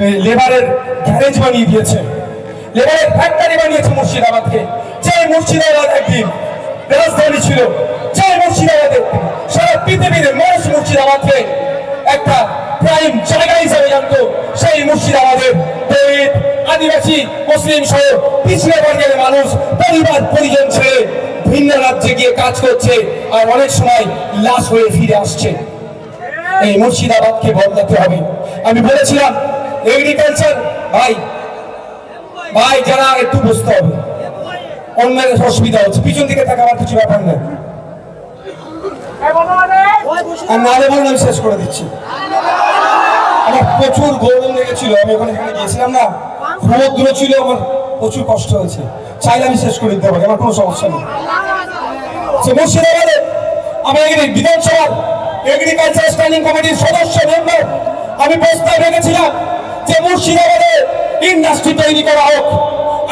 লেবারের গ্যারেজ বানিয়ে দিয়েছে। লেবারের ফ্যাক্টরি বানিয়েছে মুর্শিদাবাদকে। যে মুর্শিদাবাদ একদিন। রাজধানী ছিল। যে মুর্শিদাবাদে সারা পৃথিবীর মানুষ মুর্শিদাবাদকে একটা প্রাইম জায়গা হিসেবে জানতো। সেই মুর্শিদাবাদের দলিত, আদিবাসী, মুসলিম সহ পিছিয়ে বর্গের মানুষ, পরিবার, পরিজন ছেড়ে ভিন্ন রাজ্যে গিয়ে কাজ করছে আর অনেক সময় লাশ হয়ে ফিরে আসছে। এই মুর্শিদাবাদকে বদলাতে হবে। আমি বলেছিলাম এগ্রিকালচার ভাই ভাই, যারা একটু বুঝতে হবে। অন্যের অসুবিধা হচ্ছে। পিছন দিকে আমার কিছু ব্যাপার নেই। আর বলুন, আমি শেষ করে দিচ্ছি। প্রচুর আমি ওখানে গিয়েছিলাম না। ছিল প্রচুর কষ্ট হয়েছে। চাইলে আমি শেষ করে দিতে কোনো সমস্যা নেই। সে এখানে বিধানসভার এগ্রিকালচার স্ট্যান্ডিং কমিটির সদস্য মেম্বার আমি প্রস্তাব রেখেছিলাম। যে মুর্শিদাবাদে ইন্ডাস্ট্রি তৈরি করা হোক।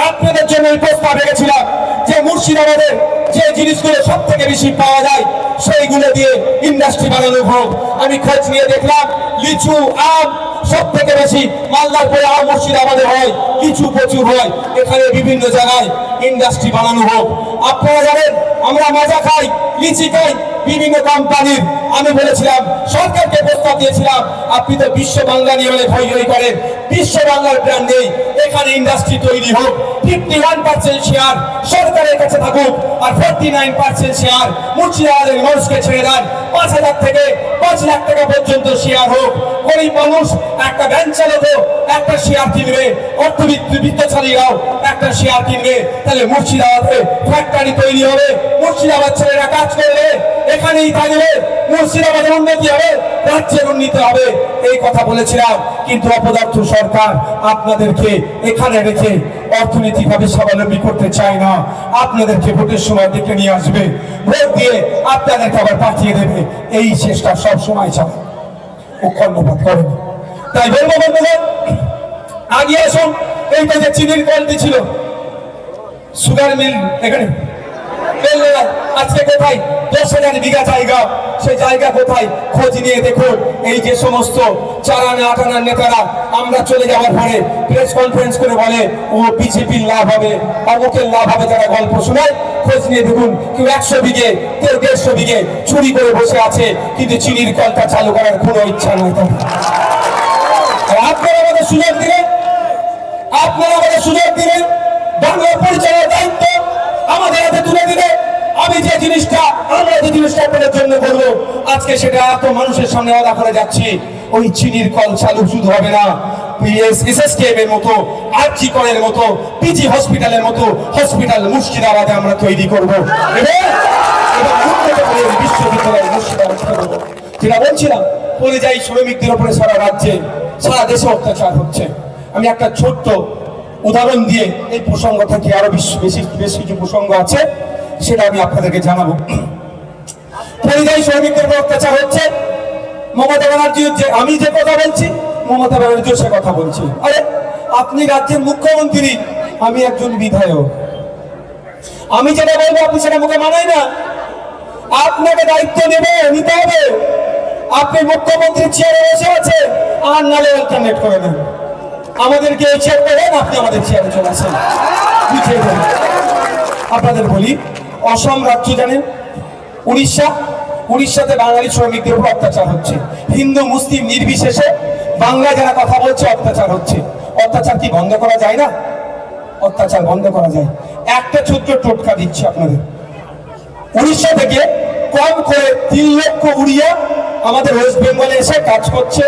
আপনাদের জন্য এই প্রস্তাব রেখেছিলাম যে মুর্শিদাবাদের যে জিনিসগুলো সব থেকে বেশি পাওয়া যায়, সেইগুলো দিয়ে ইন্ডাস্ট্রি বানানো হোক। আমি খোঁজ নিয়ে দেখলাম, লিচু, আম সব থেকে বেশি মালদার পরে আম মুর্শিদাবাদে হয়, লিচু প্রচুর হয়। এখানে বিভিন্ন জায়গায় ইন্ডাস্ট্রি বানানো হোক। আপনারা জানেন, আমরা মাজা খাই, লিচি খাই বিভিন্ন কোম্পানির। আমি বলেছিলাম, সরকারকে প্রস্তাব দিয়েছিলাম, আপনি তো বিশ্ব বাংলা নিয়ে অনেক হই হই করেন। বিশ্ব বাংলার ব্র্যান্ড নেই, এখানে ইন্ডাস্ট্রি তৈরি হোক। ফিফটি ওয়ান পার্সেন্ট শেয়ার সরকারের কাছে থাকুক আর ফোরটি নাইন পার্সেন্ট শেয়ার মুর্শিদাবাদের মানুষকে ছেড়ে দেন। পাঁচ হাজার থেকে পাঁচ লাখ টাকা পর্যন্ত শেয়ার হোক। গরিব মানুষ, একটা ভ্যান চালাতো একটা শেয়ার কিনবে। অর্থবিত্ত বিত্তশালীরাও একটা শেয়ার কিনবে। তাহলে মুর্শিদাবাদে ফ্যাক্টরি তৈরি হবে। মুর্শিদাবাদ ছেলেরা কাজ করবে। এখানেই থাকবে। মুর্শিদাবাদের উন্নতি হবে, রাজ্যের উন্নতি হবে, এই কথা বলেছিলাম। কিন্তু অপদার্থ সরকার আপনাদেরকে এখানে রেখে অর্থনৈতিকভাবে স্বাবলম্বী করতে চায় না। আপনাদেরকে ভোটের সময় ডেকে নিয়ে আসবে। ভোট দিয়ে আপনাদেরকে আবার পাঠিয়ে দেবে। এই চেষ্টা সব সময় চালায়। ও কর্ণপাত করেনি। তাই বলব বন্ধুগণ, আগে আসুন, এইটা যে চিনির কোয়ালিটি ছিল। সুগার মিল, এখানে। আজকে কোথায়? দশ হাজার বিঘা জায়গা। সেই জায়গা কোথায়? খোঁজ নিয়ে দেখুন। এই যে সমস্ত চারানা, আটানার নেতারা, আমরা চলে যাওয়ার পরে প্রেস কনফারেন্স করে বলে, ও বিজেপির লাভ হবে, অমুকের লাভ হবে যারা গল্প শোনায়। খোঁজ নিয়ে দেখুন, কেউ একশো বিঘে, কেউ দেড়শো বিঘে চুরি করে বসে আছে, কিন্তু চিনির কলটা চালু করার কোনো ইচ্ছা নয় আপনারা আমাদের সুযোগ দিলেন। আপনারা আমাদের সুযোগ দিলেন। বাংলা পরিচালনার দায়িত্ব আমাদের হাতে তুলে দিলে আমি যে জিনিসটা আমরা যে জিনিসটা আপনাদের জন্য করব, আজকে সেটা এত মানুষের সামনে আলাদা করে যাচ্ছি, ওই চিনির কল চালু শুধু হবে না আমি একটা ছোট্ট উদাহরণ দিয়ে এই প্রসঙ্গ থেকে আরও বেশি, বেশ কিছু প্রসঙ্গ আছে। সেটা আমি আপনাদেরকে জানাব। পরিযায়ী শ্রমিকদের উপর অত্যাচার হচ্ছে। মমতা ব্যানার্জির যে আমি যে কথা বলছি, মমতা ব্যানার্জিও সে কথা বলছি। আরে, আপনি রাজ্যের মুখ্যমন্ত্রী, আমি একজন বিধায়ক। আমি যেটা বলব, আপনি সেটা মুখে মানাই না। আপনাকে দায়িত্ব নেবে, নিতে হবে। আপনি মুখ্যমন্ত্রীর চেয়ারে বসে আছে আর নালে অল্টারনেট করে দেন। আমাদেরকে এই চেয়ার দেন আপনি আমাদের চেয়ারে চলে আসেন। আপনাদের বলি অসম রাজ্য জানেন উড়িষ্যা, উড়িষ্যাতে বাঙালি শ্রমিকদের উপর অত্যাচার হচ্ছে। হিন্দু, মুসলিম নির্বিশেষে বাংলা যারা কথা বলছে, অত্যাচার হচ্ছে। অত্যাচার কি বন্ধ করা যায় না? অত্যাচার বন্ধ করা যায়। একটা ছোট্ট টোটকা দিচ্ছি আপনাদের। উড়িষ্যা থেকে কম করে তিন লক্ষ উড়িয়া আমাদের ওয়েস্ট বেঙ্গলে এসে কাজ করছে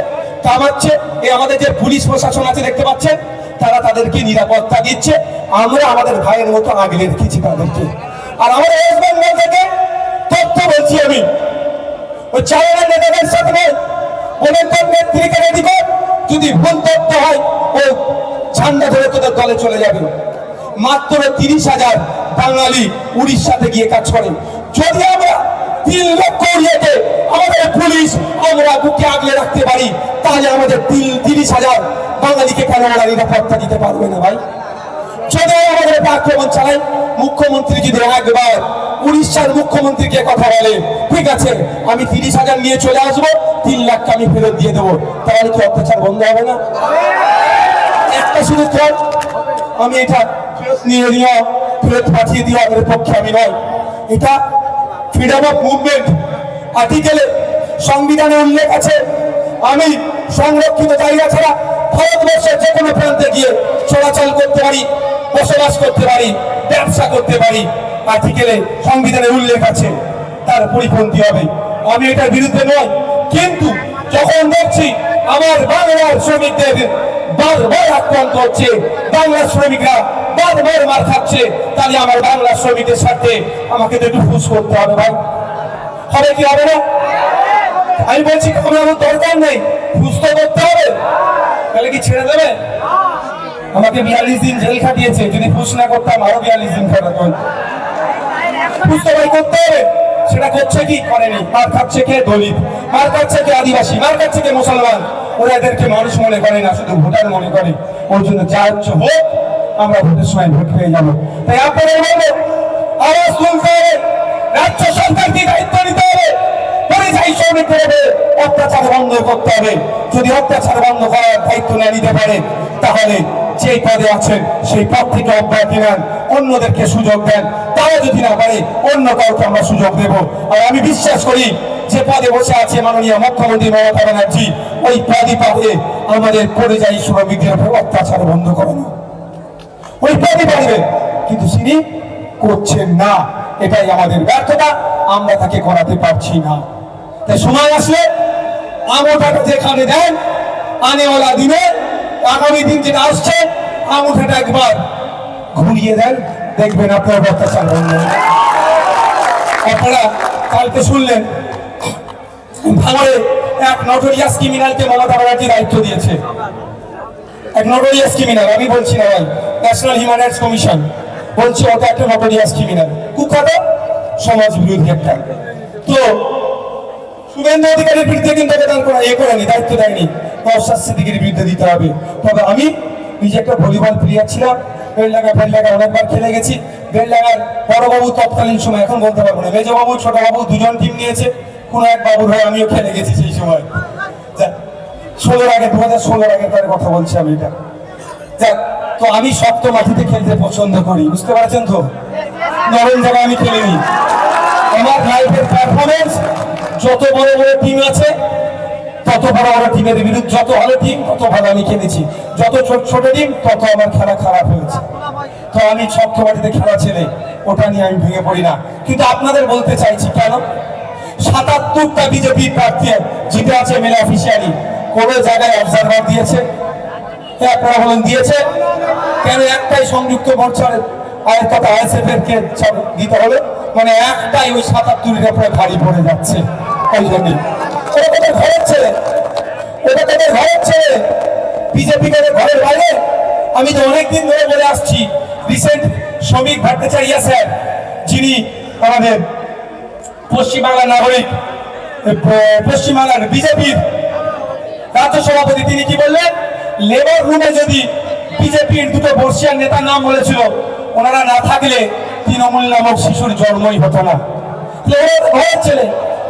কামাচ্ছে এ আমাদের যে পুলিশ প্রশাসন আছে, দেখতে পাচ্ছেন? তারা তাদেরকে নিরাপত্তা দিচ্ছে। আমরা আমাদের ভাইয়ের মতো আগলে রেখেছি তাদেরকে। আর আমাদের ওয়েস্ট বেঙ্গল থেকে তথ্য বলছি আমি। ওই চালানা নেতাদের সাথে ওদের তোর নেত্রীকে রেডি কর? যদি ভুল তথ্য হয়, ও ঝান্ডা ধরে তোদের দলে চলে যাবে। মাত্র তিরিশ হাজার বাঙালি উড়িষ্যাতে গিয়ে কাজ করে যদি আমরা তিন লক্ষ উড়িয়াতে আমাদের পুলিশ, আমরা বুকে আগলে রাখতে পারি, তাহলে আমাদের তিন তিরিশ হাজার বাঙালিকে কেন ওরা নিরাপত্তা দিতে পারবে না ভাই? যদি আমাদের আক্রমণ চালায়। মুখ্যমন্ত্রী যদি একবার উড়িষ্যার মুখ্যমন্ত্রীকে কথা বলে, ঠিক আছে, আমি তিরিশ হাজার নিয়ে চলে আসব, তিন লাখকে আমি ফেরত দিয়ে দেবো। তাহলে কি অত্যাচার বন্ধ হবে না? একটা শুধু থট আমি এটা ফেরত নিয়ে নিও ফেরত পাঠিয়ে দিও আমাদের পক্ষে আমি নয়। এটা ফ্রিডম অফ মুভমেন্ট আর্টিকেলে সংবিধানে উল্লেখ আছে, আমি সংরক্ষিত জায়গা ছাড়া ভারতবর্ষের যে কোনো প্রান্তে গিয়ে চলাচল করতে পারি। বসবাস করতে পারি, ব্যবসা করতে পারি। আর্টিকেলে সংবিধানে উল্লেখ আছে, তার পরিপন্থী হবে। আমি এটার বিরুদ্ধে নয় কিন্তু যখন দেখছি আমার বাংলার শ্রমিকদের বারবার আক্রান্ত হচ্ছে, বাংলার শ্রমিকরা বারবার মার খাচ্ছে, তাহলে আমার বাংলার শ্রমিকের সাথে আমাকে তো একটু ফুস করতে হবে ভাই। হবে কি হবে না? আমি বলছি আমার দরকার নেই। ফুস তো করতে হবে। তাহলে কি ছেড়ে দেবে? আমাকে বিয়াল্লিশ দিন জেল খাটিয়েছে। যদি ফুস না করতাম আরও বিয়াল্লিশ দিন খাটাতো। পারি করতে হবে। সেটা করছে কি? করেনি মার খাচ্ছে কে? দলিত। মার খাচ্ছে কে? আদিবাসী। মার খাচ্ছে কে? মুসলমান। ওরা এদেরকে মানুষ মনে করে না, শুধু ভোটার মনে করে। ওর জন্য যা হচ্ছে হোক, আমরা ভোটের সময় ভোট পেয়ে যাব। তাই আপনাদের বলব আওয়াজ তুলতে হবে। রাজ্য সরকারকে দায়িত্ব নিতে হবে। পরিযায়ী শ্রমিকদের হবে অত্যাচার বন্ধ করতে হবে। যদি অত্যাচার বন্ধ করার দায়িত্ব না নিতে পারে, তাহলে যে পদে আছেন, সেই পদ থেকে অব্যাহতি নেন, অন্যদেরকে সুযোগ দেন। তারা যদি না পারে, অন্য কাউকে আমরা সুযোগ দেব। আর আমি বিশ্বাস করি, যে পদে বসে আছে মাননীয় মুখ্যমন্ত্রী মমতা ব্যানার্জি, ওই পদই পাবে। আমাদের পরিযায়ী শ্রমিকদের উপর অত্যাচার বন্ধ করানো ওই পদই পারবে কিন্তু তিনি করছেন না। এটাই আমাদের ব্যর্থতা। আমরা তাকে করাতে পারছি না। তাই সময় আসলে আমোটাটা যেখানে দেন, আনেওয়ালা দিনে আগামী দিন যেটা আসছে আমোটাটা একবার ঘুরিয়ে দেন, দেখবেন আপনার অত্যাচার বন্ধ। আপনারা কালকে শুনলেন, ভাঙড়ে এক নটোরিয়াস ক্রিমিনালকে মমতা ব্যানার্জি দায়িত্ব দিয়েছে। এক নোটোরিয়াস ক্রিমিনাল আমি বলছি না ভাই ন্যাশনাল হিউম্যান রাইটস কমিশন বলছি, ওটা একটা নোটোরিয়াস ক্রিমিনাল কুখ্যাত সমাজ বিরোধী একটা। তো শুভেন্দু অধিকারীর বিরুদ্ধে কিন্তু আবেদন করা এ করেনি দায়িত্ব দেয়নি। নওশাদ সিদ্দিকের বিরুদ্ধে দিতে হবে। তবে আমি নিজে একটা ভলিবল প্লেয়ার ছিলাম। বেলডাঙ্গা বেলডাঙ্গা অনেকবার খেলে গেছি। বেলডাঙ্গার বড়বাবু তৎকালীন সময় এখন বলতে পারব না। মেজবাবু ছোটবাবু দুজন টিম নিয়েছে। কোনো এক বাবুর হয়ে আমিও খেলে গেছি সেই সময়। ষোলোর আগে দু হাজার ষোলোর আগের কার কথা বলছি আমি এটা। যাক, তো আমি শক্ত মাটিতে খেলতে পছন্দ করি বুঝতে পারছেন তো? নরম জায়গায় আমি খেলিনি। আমার লাইফের পারফরমেন্স যত বড় বড় টিম আছে, তত বড় বড় টিমের বিরুদ্ধে যত ভালো টিম তত ভালো আমি খেলেছি। যত ছোট ছোট টিম তত আমার খেলা খারাপ হয়েছে। তো আমি শক্ত মাটিতে খেলা ছেলে ওটা নিয়ে আমি ভেঙে পড়ি না। কিন্তু আপনাদের বলতে চাইছি কেন? সাতাত্তরটা বিজেপি প্রার্থী জিতে আছে মেলে অফিসিয়ালি কোনো জায়গায় অবজারভার দিয়েছে? হ্যাঁ আপনারা বলেন, দিয়েছে। কেন একটাই সংযুক্ত মোর্চার আয়ের কথা আইএসএফ এর কে ছাড়- দিতে হবে। মানে একটাই ওই সাতাত্তরের উপরে ভারী পড়ে যাচ্ছে। ওই জন্যই ওটা তোদের ঘরের ছেলে। ওটা তোদের ঘরের ছেলে। বিজেপি তোদের ঘরের বাইরে। আমি তো অনেকদিন ধরে বলে আসছি, রিসেন্ট শ্রমিক ভট্টাচার্য স্যার, যিনি আমাদের পশ্চিমবাংলার নাগরিক পশ্চিমবাংলার বিজেপির রাজ্য সভাপতি, তিনি কি বললেন? লেবার রুমে যদি বিজেপির দুটো বর্ষিয়ার নেতার নাম বলেছিল ওনারা না থাকলে তৃণমূল নামক শিশুর জন্মই হতো না। ছেলে,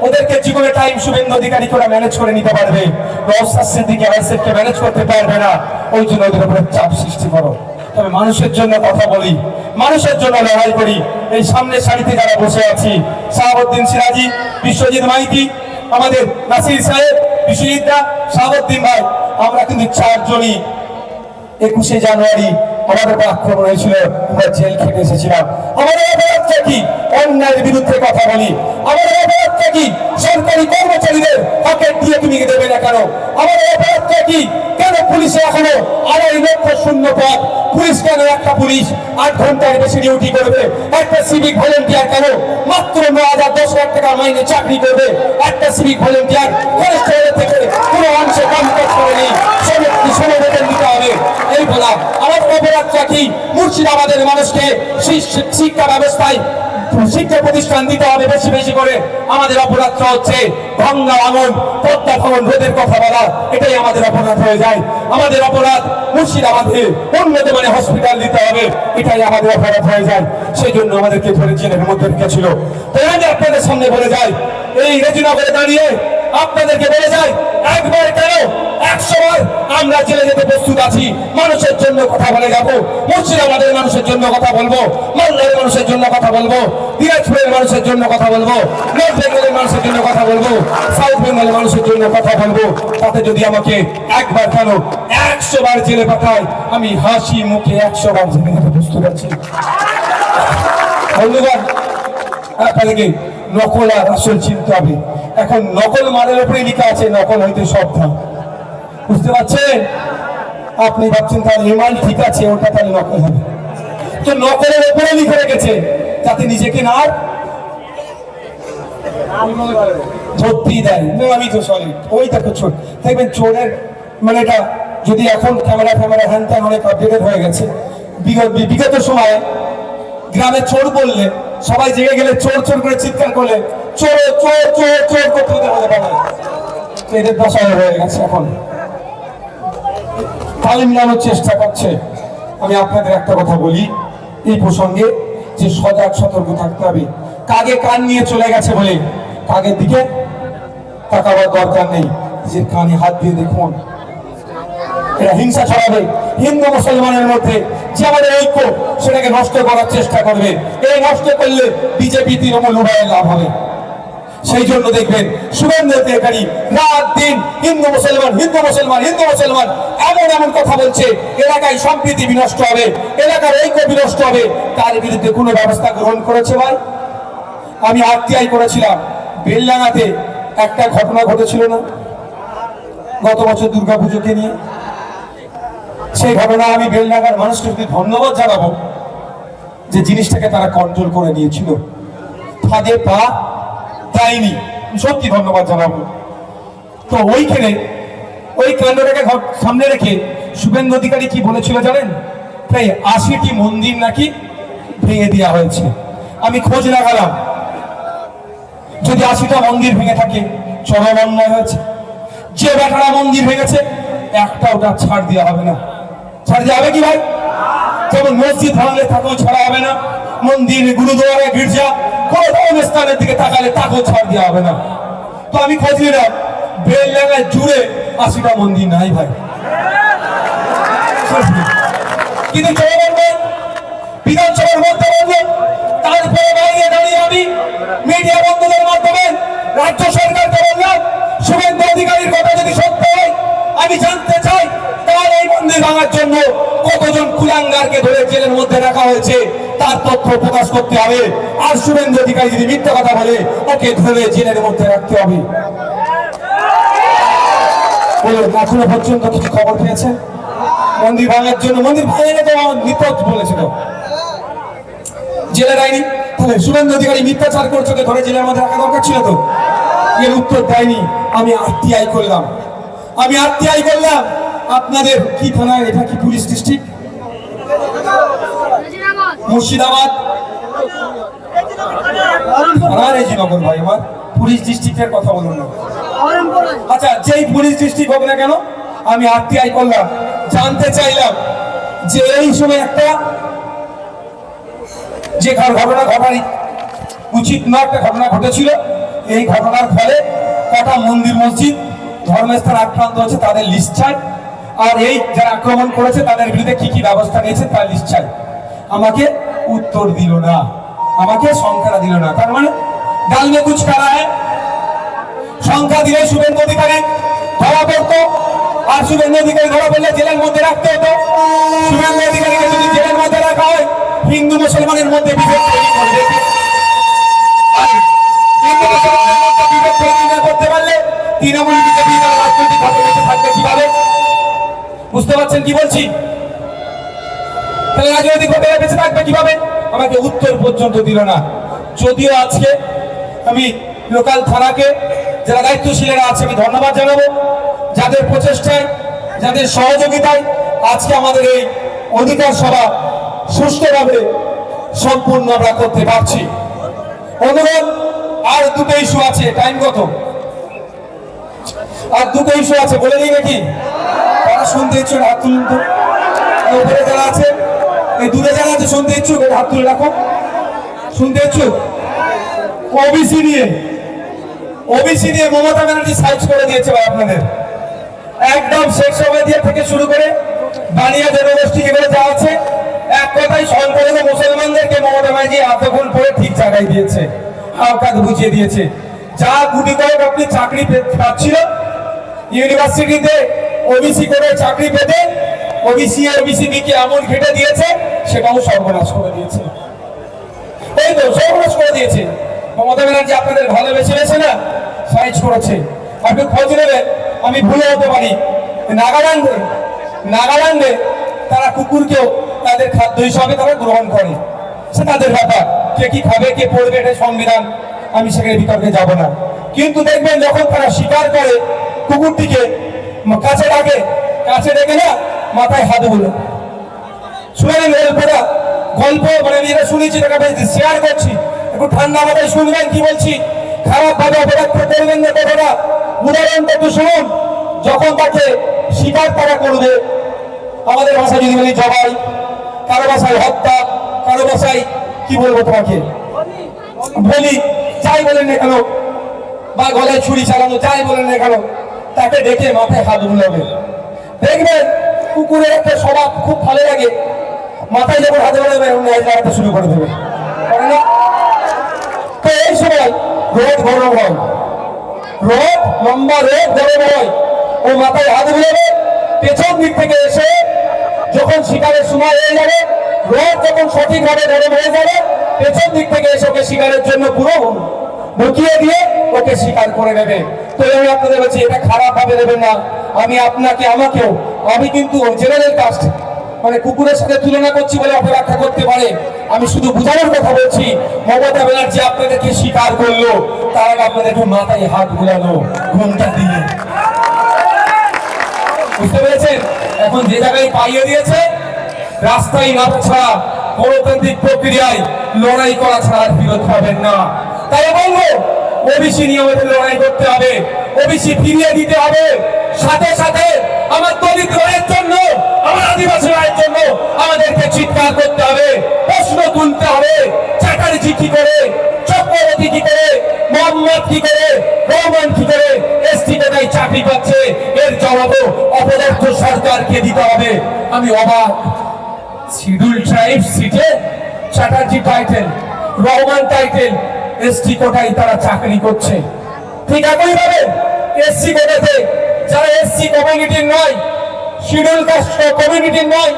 ওদেরকে জীবনে টাইম শুভেন্দু অধিকারী করে ম্যানেজ করে নিতে পারবে। আইসেফকে ম্যানেজ করতে পারবে না। ওই জন্য ওদের উপরে চাপ সৃষ্টি করো। তবে মানুষের জন্য কথা বলি, মানুষের জন্য লড়াই করি। এই সামনের সারিতে যারা বসে আছি, শাহাবুদ্দিন সিরাজি, বিশ্বজিৎ মাইতি, আমাদের নাসির সাহেব, বিশ্বজিৎ দা, শাহাবুদ্দিন ভাই, আমরা কিন্তু চারজনই একুশে জানুয়ারি আমাদের উপর আক্রমণ হয়েছিল, আমরা জেল খেটে এসেছিলাম। আমাদের অপরাধটা কি? অন্যায়ের বিরুদ্ধে কথা বলি। আমাদের অপরাধটা কি? সরকারি কর্মচারীদের হকের দিয়ে তুমি দেবে না কেন? আমাদের অপরাধটা কি? কেন পুলিশে এখনও আড়াই লক্ষ শূন্য পদ পুলিশ কেন একটা পুলিশ আট ঘণ্টার বেশি ডিউটি করবে? একটা সিভিক ভলেন্টিয়ার কেন মাত্র ন হাজার দশ লাখ টাকা মাইনে চাকরি করবে? একটা সিভিক ভলেন্টিয়ার কলেস্টেরলের থেকে কোনো অংশে কম কাজ করেনি আমার মুর্শিদাবাদের মানুষকে শিক্ষা ব্যবস্থায় শিক্ষা প্রতিষ্ঠান দিতে হবে বেশি বেশি করে। আমাদের অপরাধটা হচ্ছে গঙ্গা ভাঙন পদ্মা ভাঙন রোদের কথা বলা। এটাই আমাদের অপরাধ হয়ে যায়। আমাদের অপরাধ মুর্শিদাবাদে উন্নত মানে হসপিটাল দিতে হবে। এটাই আমাদের অপরাধ হয়ে যায়। সেই জন্য আমাদেরকে ধরে জেলের মধ্যে রেখেছিল। তাই আমি আপনাদের সামনে বলে যাই, এই রেজিনগরে দাঁড়িয়ে আপনাদেরকে বলে যাই, একবার কেন? বার আমরা জেলে যেতে প্রস্তুত আছি। মানুষের জন্য কথা বলে যাব। মুর্শিদাবাদের মানুষের জন্য কথা বলব। মালদার মানুষের জন্য কথা বলব। দিনাজপুরের মানুষের জন্য কথা বলব। নর্থ বেঙ্গলের মানুষের জন্য কথা বলব। সাউথ বেঙ্গলের মানুষের জন্য কথা বলব। তাতে যদি আমাকে একবার কেন একশো বার জেলে পাঠায়, আমি হাসি মুখে একশো বার জেলে যেতে প্রস্তুত আছি। বন্ধুগণ, আপনাদেরকে নকল আর আসল চিনতে হবে। এখন নকল মালের উপরে লেখা আছে, নকল হইতে সাবধান। বুঝতে পারছেন? আপনি ভাবছেন তার ইমান ঠিক আছে, ওটা তাহলে নকল হবে। তো নকলের উপরে লিখে রেখেছে, যাতে নিজেকে না ধরতেই দেয়। আমি তো সরি ওই দেখো চোর। দেখবেন চোরের মানে এটা যদি এখন ক্যামেরা ফ্যামেরা হ্যান ত্যান অনেক আপডেটেড হয়ে গেছে। বিগত সময়ে গ্রামে চোর বললে সবাই জেগে গেলে চোর চোর করে চিৎকার করলে, চোর চোর চোর চোর করতে হতে পারে তো এদের দশা হয়ে গেছে এখন। তালে মিলানোর চেষ্টা করছে। আমি আপনাদের একটা কথা বলি, এই প্রসঙ্গে যে সজাগ, সতর্ক থাকতে হবে। কাগে কান নিয়ে চলে গেছে বলে? কাগের দিকে তাকাবার দরকার নেই। যে কানে হাত দিয়ে দেখুন। এরা হিংসা ছড়াবে। হিন্দু মুসলমানের মধ্যে যে আমাদের ঐক্য, সেটাকে নষ্ট করার চেষ্টা করবে। এই নষ্ট করলে বিজেপি, তৃণমূল উভয়ের লাভ হবে। সেই জন্য দেখবেন শুভেন্দু রাত দিন হিন্দু মুসলমান হিন্দু মুসলমান হিন্দু মুসলমান এমন এমন কথা বলছে, এলাকায় সম্প্রীতি বিনষ্ট হবে, এলাকার ঐক্য বিনষ্ট হবে। তার বিরুদ্ধে কোনো ব্যবস্থা গ্রহণ করেছে ভাই? আমি আরটিআই করেছিলাম বেলডাঙাতে একটা ঘটনা ঘটেছিল না? গত বছর দুর্গাপুজোকে নিয়ে। সেই ঘটনা আমি বেলনাগার মানুষকে ধন্যবাদ জানাব যে জিনিসটাকে তারা কন্ট্রোল করে নিয়েছিল। ফাঁদে পা দেয়নি। সত্যি ধন্যবাদ জানাব। তো ওইখানে ওই কাণ্ডটাকে সামনে রেখে শুভেন্দু অধিকারী কি বলেছিল জানেন? প্রায় আশিটি মন্দির নাকি ভেঙে দেওয়া হয়েছে। আমি খোঁজ লাগালাম যদি আশিটা মন্দির ভেঙে থাকে, চরম অন্যায় হয়েছে। যে বেটারা মন্দির ভেঙেছে একটা ওটা ছাড় দেওয়া হবে না। ছাড় যাবে কি ভাই? যেমন মসজিদ ভাঙলে তাকেও ছাড়া হবে না, মন্দির, গুরুদুয়ারে গির্জা, কোন ধরনের স্থানের দিকে তাকালে তাকেও ছাড় দেওয়া হবে না। তো আমি খোঁজ নিলাম, বেলডাঙ্গায় জুড়ে আশিটা মন্দির নাই ভাই। কিন্তু জনগণ বিধানসভার মধ্যে বলল তারপরে বাইরে দাঁড়িয়ে আমি মিডিয়া বন্ধুদের মাধ্যমে রাজ্য সরকারকে বললাম, শুভেন্দু অধিকারীর কথা যদি সত্য হয়, আমি জানতে চাই তার এই মন্দির ভাঙার জন্য কতজন কুলাঙ্গারকে ধরে জেলের মধ্যে রাখা হয়েছে, তার তথ্য প্রকাশ করতে হবে। আর শুভেন্দু অধিকারী যদি মিথ্যা কথা বলে, ওকে ধরে জেলের মধ্যে রাখতে হবে। বলুন, এখনও পর্যন্ত কিছু খবর পেয়েছেন? মন্দির ভাঙার জন্য, মন্দির ভাঙে তো নিপজ বলেছিল। জেলে দেয়নি তাহলে শুভেন্দু অধিকারী মিথ্যাচার করছে ধরে জেলের মধ্যে রাখা দরকার ছিল তো? এর উত্তর দেয়নি। আমি আরটিআই করলাম। আমি আরটিআই করলাম। আপনাদের কি থানায়, এটা কি পুলিশ ডিস্ট্রিক্ট? মুর্শিদাবাদ। ভাই পুলিশ ডিস্ট্রিক্টের কথা বলুন আচ্ছা যেই পুলিশ ডিস্ট্রিক্ট না কেন, আমি করলাম, জানতে চাইলাম যে এই সময় একটা যে ঘটনা উচিত না একটা ঘটনা ঘটেছিল। এই ঘটনার ফলে কটা মন্দির মসজিদ ধর্মস্থান আক্রান্ত হচ্ছে, তাদের লিস্ট চাই আর এই যারা আক্রমণ করেছে, তাদের বিরুদ্ধে কি কি ব্যবস্থা নিয়েছে লিস্ট চাই আমাকে উত্তর দিল না। আমাকে সংখ্যাটা দিল না। তার মানে ডাল মে কুচ কারা হ্যায় সংখ্যা দিলে শুভেন্দু অধিকারী ধরা পড়তো, আর শুভেন্দু অধিকারী ধরা পড়লে জেলের মধ্যে রাখতে হতো। শুভেন্দু অধিকারীকে যদি জেলের মধ্যে রাখা হয়, হিন্দু মুসলমানের মধ্যে বিভেদ তৈরি করবে। করতে পারলে তৃণমূল বিজেপি রাজনৈতিক ভাবে থাকবে কীভাবে? বুঝতে পারছেন কি বলছি? তাহলে রাজনৈতিক ভাবে বেঁচে থাকবে কীভাবে? আমাকে উত্তর পর্যন্ত দিল না। যদিও আজকে আমি লোকাল থানাকে, যারা দায়িত্বশীলেরা আছে, আমি ধন্যবাদ জানাব। যাদের প্রচেষ্টায়, যাদের সহযোগিতায় আজকে আমাদের এই অধিকার সভা সুষ্ঠুভাবে সম্পূর্ণ আমরা করতে পারছি। অনুরোধ আর দুটো ইস্যু আছে টাইম কত? আর দুটো ইস্যু আছে, বলে দিই নাকি? কারা শুনতে ইচ্ছুক, হাত তুলুন তো। উপরে যারা আছে, এই দূরে যারা আছে শুনতে ইচ্ছুক হাত তুলে রাখো। শুনতে ইচ্ছুক? ওবিসি নিয়ে। ওবিসি নিয়ে মমতা ব্যানার্জি সাইজ করে দিয়েছে ভাই আপনাদের। একদম শেখ সবাই দিয়ে থেকে শুরু করে বানিয়া জনগোষ্ঠী এগুলো যা আছে, এক কথাই সন্তানের মুসলমানদেরকে মমতা ব্যানার্জি এতক্ষণ পরে ঠিক জায়গায় দিয়েছে আওকাত বুঝিয়ে দিয়েছে। যা গুটি কয়েক আপনি চাকরি পাচ্ছিল, ইউনিভার্সিটিতে ওবিসি করে চাকরি পেতে ওবিসি ওবিসি কে এমন ঘেটে দিয়েছে সেটাও সর্বনাশ করে দিয়েছে। এই তো, সর্বনাশ করে দিয়েছে। মমতা ব্যানার্জি আপনাদের ভালোবেসে বেছে না, সাইজ করেছে। আপনি খোঁজ নেবেন, আমি ভুলে হতে পারি। নাগাল্যান্ডে নাগাল্যান্ডে তারা কুকুরকেও তাদের খাদ্য হিসাবে তারা গ্রহণ করে। সে তাদের ব্যাপার, কে কি খাবে, কে পড়বে, এটা সংবিধান, আমি সেখানে বিতর্কে যাব না। কিন্তু দেখবেন যখন তারা স্বীকার করে কুকুরটিকে কাছে ডাকে, কাছে ডেকে না, মাথায় হাত বলে। শুনেন গল্পটা গল্প মানে নিজেরা শুনেছি, টাকা শেয়ার করছি। একটু ঠান্ডা মাথায় শুনবেন, কি বলছি? খারাপ ভাবে অপরাধ করবেন না কথাটা। উদাহরণটা একটু শুনুন। যখন তাকে শিকার তারা করবে, আমাদের ভাষায় যদি বলি জবাই, কারও ভাষায় হত্যা, কারও ভাষায়, কি বলব তোমাকে? বলি, যাই বলেন না কেন, বা গলায় ছুরি চালানো, যাই বলেন না কেন তাকে ডেকে মাথায় হাত বুলাবে দেখবেন কুকুরের একটা স্বভাব খুব ভালো লাগে। মাথায় যখন হাতে ন্যায় লাগাতে শুরু করে দেবে। তো এই সময় রোদ গরম হয়। রোদ, লম্বা রোদ, গরম হয়। ও মাথায় হাত বুলাবে পেছন দিক থেকে এসে যখন শিকারের সময় হয়ে যাবে, রোদ যখন সঠিকভাবে গরম হয়ে যাবে, পেছন দিক থেকে এসে ওকে শিকারের জন্য পুরো ঢুকিয়ে দিয়ে ওকে স্বীকার করে নেবে। তো আমি আপনাদের বলছি, এটা খারাপ ভাবে নেবেন না। আমি আপনাকে, আমাকেও, আমি কিন্তু জেনারেল কাস্ট মানে কুকুরের সাথে তুলনা করছি বলে অপব্যাখ্যা করতে পারে। আমি শুধু বুঝানোর কথা বলছি, মমতা ব্যানার্জি আপনাদেরকে স্বীকার করল, তার আগে আপনাদেরকে মাথায় হাত বুলালো ঘুমটা দিয়ে। বুঝতে পেরেছেন? এখন যে জায়গায় পাইয়ে দিয়েছে, রাস্তায় না ছাড়া গণতান্ত্রিক প্রক্রিয়ায় লড়াই করা ছাড়া আর ফিরত পাবেন না। তাই বলব ওবিসি নিয়ে আমাদের লড়াই করতে হবে, ওবিসি ফিরিয়ে দিতে হবে। সাথে সাথে আমার দলিত রায়ের জন্য, আমার আদিবাসী রায়ের জন্য আমাদেরকে চিৎকার করতে হবে, প্রশ্ন তুলতে হবে। চ্যাটার্জি কি করে, চক্রবর্তী কি করে, মোহাম্মদ কি করে, রহমান কি করে, এসটি কোথায় চাকরি পাচ্ছে, এর জবাবও অপদার্থ সরকারকে দিতে হবে। আমি অবাক। শিডিউল ট্রাইব সিটে Chatterjee title Rahman title ST কোটায় তারা চাকরি করছে। ঠিক একই ভাবে এসসি কোটাতে যারা এসসি কমিউনিটির নয়, শিডিউল কাস্ট কমিউনিটির নয়,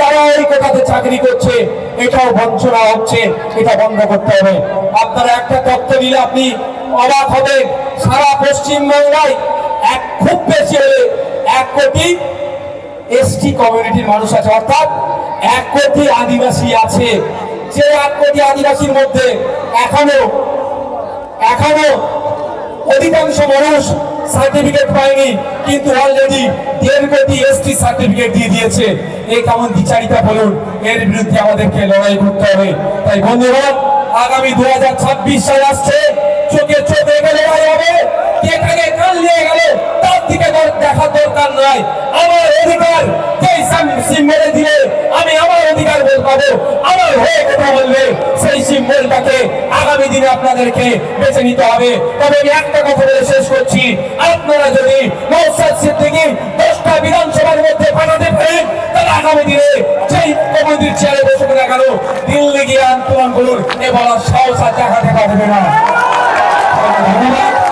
তারা ওই কোটাতে চাকরি করছে। এটাও বঞ্চনা হচ্ছে, এটা বন্ধ করতে হবে। আপনারা একটা তথ্য দিলে আপনি অবাক হবেন, সারা পশ্চিম বাংলায় এক খুব বেশি হলে এক কোটি এসটি কমিউনিটির মানুষ আছে। অর্থাৎ এক কোটি আদিবাসী আছে। যে এক কোটি আদিবাসীর মধ্যে এখনও এখনও অধিকাংশ মানুষ সার্টিফিকেট পায়নি, কিন্তু অলরেডি দেড় কোটি এসটি সার্টিফিকেট দিয়ে দিয়েছে। এই কেমন বিচারিতা বলুন, এর বিরুদ্ধে আমাদেরকে লড়াই করতে হবে। তাই বন্ধুরা, আগামী দু হাজার ছাব্বিশ সাল আসছে। চোখে চোখ রেখে লড়াই হবে। কে কান নিয়ে গেল, তার দিকে দেখার দরকার নয় আমার অধিকার যেই সিম্বলে দিলে, আমি আমার অধিকার বল পাবো। আমার হয়ে কথা সেই সিম্বলটাকে আগামী দিনে আপনাদেরকে বেছে নিতে হবে। তবে আমি একটা কথা বলে শেষ করছি। আপনারা যদি নৌসাদ সিদ্দিকি দশটা বিধানসভার মধ্যে পাঠাতে পারেন, তাহলে আগামী দিনে যেই কমিটির চেয়ারে বসে না কেন দিল্লি গিয়ে আন্দোলন করুন। এ বলার সাহস আর পারবে না। Obrigado.